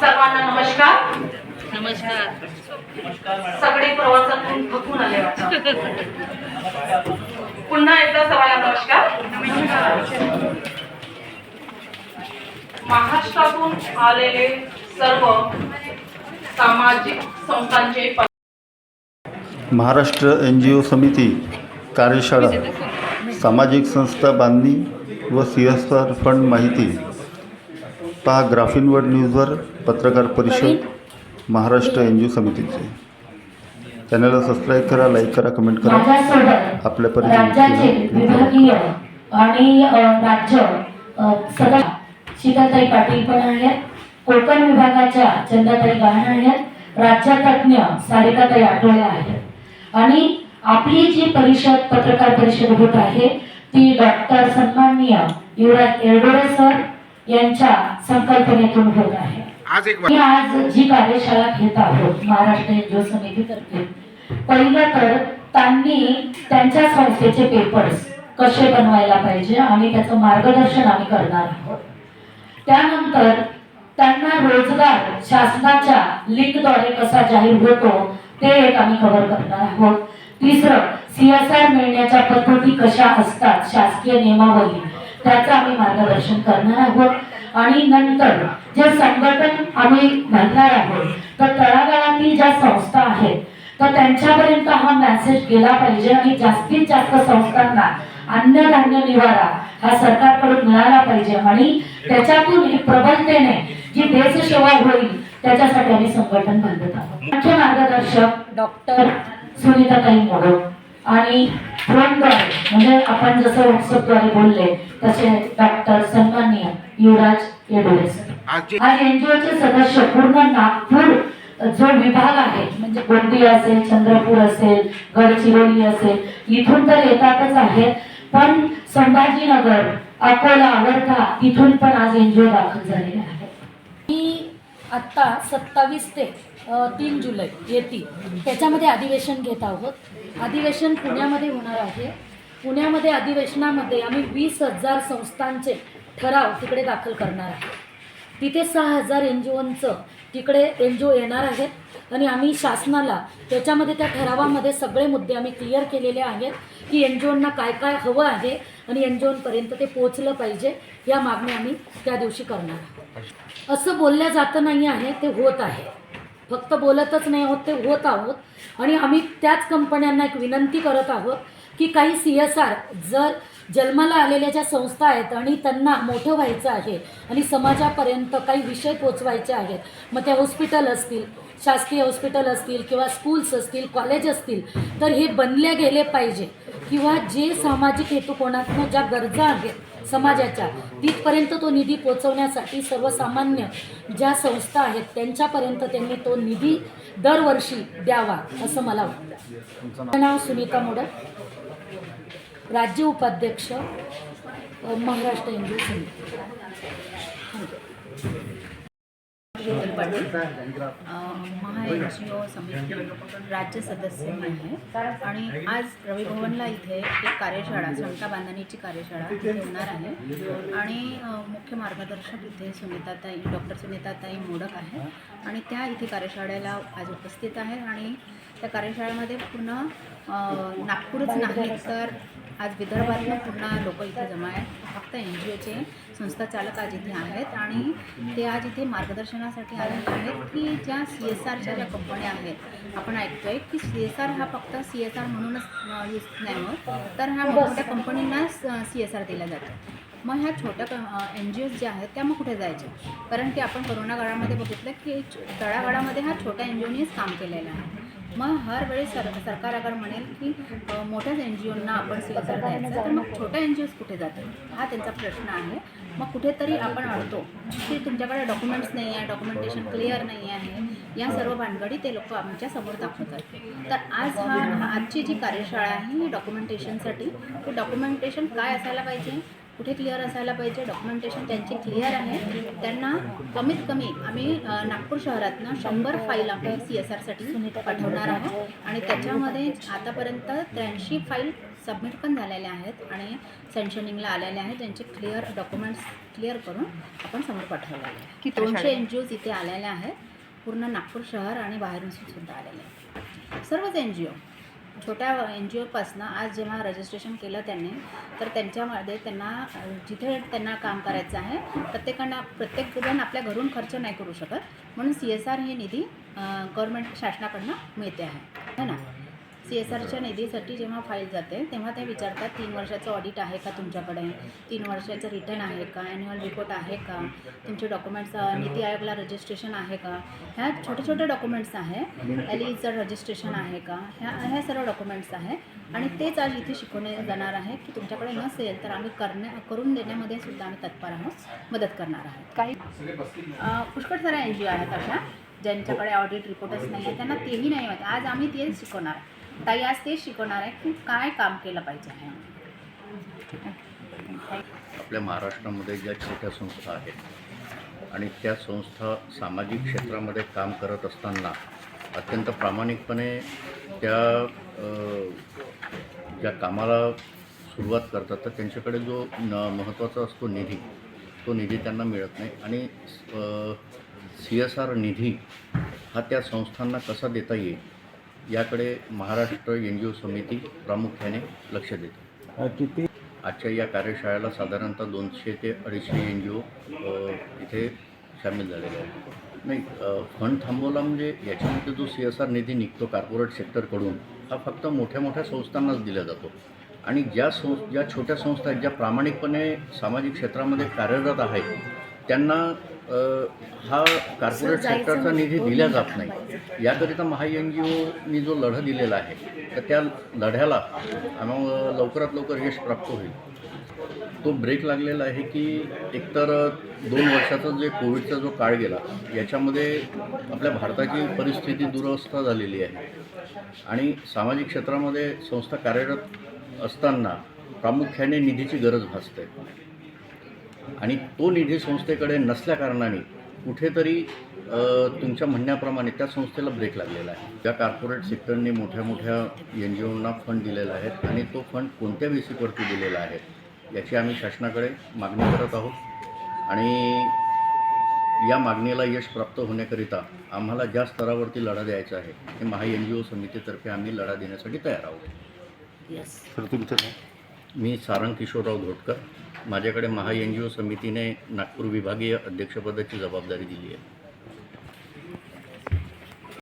सर्वांना नमस्कार. नमस्कार. सगळे प्रवासातून थकून आले पुन्हा एकदा सर्वांना नमस्कार. महाराष्ट्रातून आलेले सर्व सामाजिक संस्थांचे महाराष्ट्र एन जी ओ समिती कार्यशाळा सामाजिक संस्था बांधणी व सी एस आर फंड माहिती पहा ग्राफिनवर्ड न्यूजवर पत्रकार परिषद महाराष्ट्र एन जी ओ समितीचे. चॅनलला सबस्क्राईब करा लाईक करा कमेंट करा. माझ्यासोबत आपल्या राज्याचे परिचय विभागीय आणि अ, राज्य अ, सगळ्या शीताताई पाटील पण आहेत कोकण विभागाच्या चंदाताई गहाण आहेत राज्यतज्ञ सारिकाताई आठवले आहेत. आणि आपली जी परिषद पत्रकार परिषद होत आहे ती डॉक्टर सन्माननीय युवराज एरडोळे सर यांच्या संकल्पनेतून होत आहे. आज एक आज जी कार्यशाळा घेत आहोत महाराष्ट्र एनजीओ समितीतर्फे पहिलं तर त्यांनी त्यांच्या संस्थेचे पेपर्स कसे बनवायला पाहिजे आणि त्याचं मार्गदर्शन आम्ही करणार आहोत. त्यानंतर त्यांना रोजगार शासनाच्या लिंकद्वारे कसा जाहीर होतो ते एक आम्ही कव्हर करणार आहोत. तिसरं सीएसआर मिळण्याच्या पद्धती कशा असतात शासकीय नियमावली त्याचं आम्ही मार्गदर्शन करणार आहोत. आणि नंतर जे संघटन आम्ही घालणार आहोत तर तळागाळातील ज्या संस्था आहेत तर त्यांच्यापर्यंत हा मेसेज गेला पाहिजे आणि जास्तीत जास्त संस्थांना अन्नधान्य निवारा हा सरकारकडून मिळाला पाहिजे. आणि त्याच्यातून प्रबलतेने जी देशसेवा होईल त्याच्यासाठी आम्ही संघटन बांधत आहोत. मुख्य मार्गदर्शक डॉक्टर सुनीताताई मोडक आणि फोनद्वारे म्हणजे आपण जसं व्हॉट्सअपद्वारे बोलले तसे डॉक्टर सन्माननीय युवराज येडोळे सर. आज एनजीओचे सदस्य पूर्ण नागपूर जो विभाग आहे म्हणजे गोंदिया असेल चंद्रपूर असेल गडचिरोली असेल इथून तर येतातच आहेत पण संभाजीनगर अकोला वर्धा तिथून पण आज एनजीओ दाखल झालेले आहेत मी आत्ता सत्तावीस ते तीन जुलै येतील त्याच्यामध्ये अधिवेशन घेत आहोत. अधिवेशन पुण्यामध्ये होणार आहे. पुण्यामध्ये अधिवेशनामध्ये आम्ही वीस हजार संस्थांचे ठराव तिकडे दाखल करणार आहोत तिथे सहा हजार एन जी ओंचं तिकडे एन जी ओ येणार आहेत आणि आम्ही शासनाला त्याच्यामध्ये त्या ठरावामध्ये सगळे मुद्दे आम्ही क्लिअर केलेले आहेत की एन जी ओंना काय काय हवं आहे आणि एन जी ओंपर्यंत ते पोचलं पाहिजे या मागण्या आम्ही त्या दिवशी करणार आहोत. असं बोलल्या जातं नाही आहे ते होत आहे. फक्त बोलतच नाही आहोत ते होत आहोत. आणि आम्ही त्याच कंपन्यांना एक विनंती करत आहोत की काही सी एस आर जर जन्माला आलेल्या ज्या संस्था आहेत आणि त्यांना मोठं व्हायचं आहे आणि समाजापर्यंत काही विषय पोचवायचे आहेत मग त्या हॉस्पिटल असतील शासकीय हॉस्पिटल असतील किंवा स्कूल्स असतील कॉलेज असतील तर हे बनले गेले पाहिजे. किंवा जे सामाजिक हेतुकोनातनं ज्या गरजा आहेत समाजाच्या. तिथपर्यंत तो निधी पोचवण्यासाठी सर्वसामान्य ज्या संस्था आहेत त्यांच्यापर्यंत त्यांनी तो निधी दरवर्षी द्यावा असं मला वाटतं. माझं नाव सुनीता मोडक. राज्य उपाध्यक्ष Maharashtra Hindu Samiti. Sheetal Patil Maha N G O Samiti राज्य सदस्य मी आहे आणि आज रविभवनला इथे एक कार्यशाळा संता बांधणीची कार्यशाळा इथे होणार आहे. आणि मुख्य मार्गदर्शक इथे सुनीताताई डॉक्टर सुनीताताई मोडक आहे आणि त्या इथे कार्यशाळेला आज उपस्थित आहेत. आणि त्या कार्यशाळेमध्ये पूर्ण नागपूरच नाही तर आज विदर्भातनं पूर्ण लोक इथे जमा आहेत. फक्त एन जी ओचे संस्था चालक आज इथे आहेत आणि ते आज इथे मार्गदर्शनासाठी आलेले आहेत की ज्या सी एस आरच्या ज्या कंपन्या आहेत आपण ऐकतोय की सी एस आर हा फक्त सी एस आर म्हणूनच यूज नाही होत तर ह्या मोठ्या कंपनींनाच सी एस आर दिला जातो. मग ह्या छोट्या एन जी ओज ज्या आहेत त्या मग कुठे जायच्या? कारण की आपण कोरोना काळामध्ये बघितलं की तळागाळामध्ये हा छोट्या एन जी ओनीच काम केलेलं आहे. मग हर वेळेस सर सरकार अगर म्हणेल की मोठ्याच एन जी ओंना आपण स्वीकार द्यायचं तर मग छोट्या एन जी ओज कुठे जातात हा त्यांचा प्रश्न आहे. मग कुठेतरी आपण अडतो की तुमच्याकडे डॉक्युमेंट्स नाही आहे डॉक्युमेंटेशन क्लिअर नाही आहे. या सर्व भानगडी ते लोक आमच्यासमोर दाखवतात. तर आज हा आजची जी कार्यशाळा आहे ही डॉक्युमेंटेशनसाठी ते डॉक्युमेंटेशन काय असायला पाहिजे? कुठे क्लिअर असायला पाहिजे? डॉक्युमेंटेशन त्यांची क्लिअर आहे. त्यांना कमीत कमी आम्ही नागपूर शहरातनं शंभर फाईल आम्ही सी एस आरसाठी पाठवणार आहोत. आणि त्याच्यामध्ये आतापर्यंत त्र्याऐंशी फाईल सबमिट पण झालेल्या आहेत आणि सँक्शनिंगला आलेल्या आहेत. त्यांचे क्लिअर डॉक्युमेंट्स क्लिअर करून आपण समोर पाठवलेले आहे दोनशे एन जी ओज इथे आलेल्या आहेत. पूर्ण नागपूर शहर आणि बाहेरून सुद्धा आलेले आहेत. सर्वच एन जी ओ छोट्या एन जी ओपासनं आज जेव्हा रजिस्ट्रेशन केलं त्यांनी तर त्यांच्यामध्ये त्यांना जिथे त्यांना काम करायचं आहे प्रत्येकांना प्रत्येकजण आपल्या घरून खर्च नाही करू शकत. म्हणून सी एस आर ही निधी गव्हर्मेंट शासनाकडनं मिळते आहे. है ना? सी एस आरच्या निधीसाठी जेव्हा फाईल जाते तेव्हा ते विचारतात तीन वर्षाचं ऑडिट आहे का तुमच्याकडे? तीन वर्षाचं रिटर्न आहे का? ॲन्युअल रिपोर्ट आहे का? तुमचे डॉक्युमेंट्स नीती आयोगला रजिस्ट्रेशन आहे का? ह्या छोटे छोटे डॉक्युमेंट्स आहे. एल ईचं रजिस्ट्रेशन आहे का? ह्या ह्या सर्व डॉक्युमेंट्स आहे. आणि तेच आज इथे शिकवले जाणार आहे की तुमच्याकडे नसेल तर आम्ही करण्या करून देण्यामध्ये सुद्धा आम्ही तत्पर आहोत मदत करणार आहोत. काही पुष्कळ साऱ्या एन जी ओ आहेत अशा ज्यांच्याकडे ऑडिट रिपोर्टच नाही आहे त्यांना तेही नाही माहिती. आज आम्ही तेच शिकवणार. ताई आज तेच शिकवणार आहे की काय काम केलं पाहिजे आहे. आपल्या महाराष्ट्रामध्ये ज्या छोट्या संस्था आहेत आणि त्या संस्था सामाजिक क्षेत्रामध्ये काम करत असताना अत्यंत प्रामाणिकपणे त्या ज्या कामाला सुरुवात करतात तर त्यांच्याकडे जो न महत्त्वाचा असतो निधी तो निधी त्यांना मिळत नाही. आणि सी एस आर निधी हा त्या संस्थांना कसा देता येईल याकडे महाराष्ट्र एन जी ओ समिती प्रामुख्याने लक्ष देते. किती? आजच्या या कार्यशाळेला साधारणतः दोनशे ते अडीचशे एन जी ओ इथे सामील झालेले आहेत. नाही फंड थांबवला म्हणजे याच्यामध्ये जो सी एस आर निधी निघतो कॉर्पोरेट सेक्टरकडून हा फक्त मोठ्या मोठ्या संस्थांनाच दिला जातो. आणि ज्या सं ज्या छोट्या संस्था आहेत ज्या प्रामाणिकपणे सामाजिक क्षेत्रामध्ये कार्यरत आहेत त्यांना हा कार्पोरेट सेक्टरचा निधी दिला जात नाही. याकरिता महा जी ओनी जो लढा दिलेला आहे तर त्या लढ्याला आम्हाला लवकरात लवकर यश प्राप्त होईल. तो ब्रेक लागलेला आहे की एकतर दोन वर्षाचा जे कोविडचा जो काळ गेला याच्यामध्ये आपल्या भारताची परिस्थिती दुरवस्था झालेली आहे. आणि सामाजिक क्षेत्रामध्ये संस्था कार्यरत असताना प्रामुख्याने निधीची गरज भासते. आणि तो निधी संस्थेकडे नसल्याकारणाने कुठेतरी अ, तुमच्या म्हणण्याप्रमाणे त्या संस्थेला ब्रेक लागलेला आहे. त्या कॉर्पोरेट सेक्टरने मोठ्या मोठ्या एन जी ओना फंड दिलेला आहे आणि तो फंड कोणत्या बेसिकवरती दिलेला आहे याची आम्ही शासनाकडे मागणी करत आहोत. आणि या मागणीला यश प्राप्त होण्याकरिता आम्हाला ज्या स्तरावरती लढा द्यायचा आहे ते महा एन जी ओ समितीतर्फे आम्ही लढा देण्यासाठी तयार आहोत. येस सर तुमचं नाव? मी सारंग किशोरराव धोटकर माझ्याकडे महा एन जी ओ समितीने नागपूर विभागीय अध्यक्षपदाची जबाबदारी दिली आहे.